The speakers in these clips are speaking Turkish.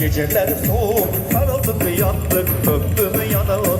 Geceler soğuk sarıldık yattık Öptüm yanağını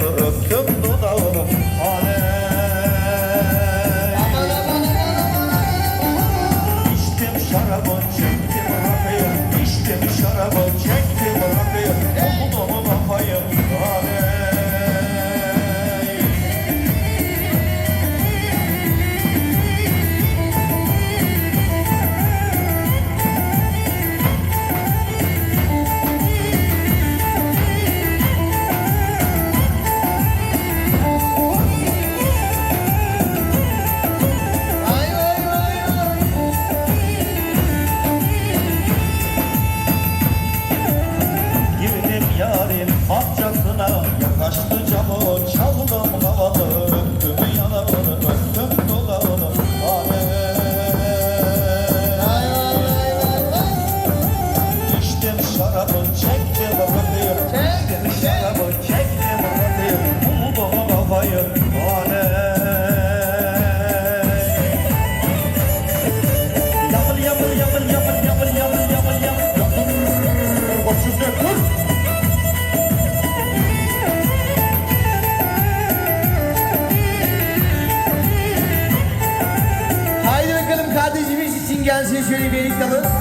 gelsin şöyle bir elik alın.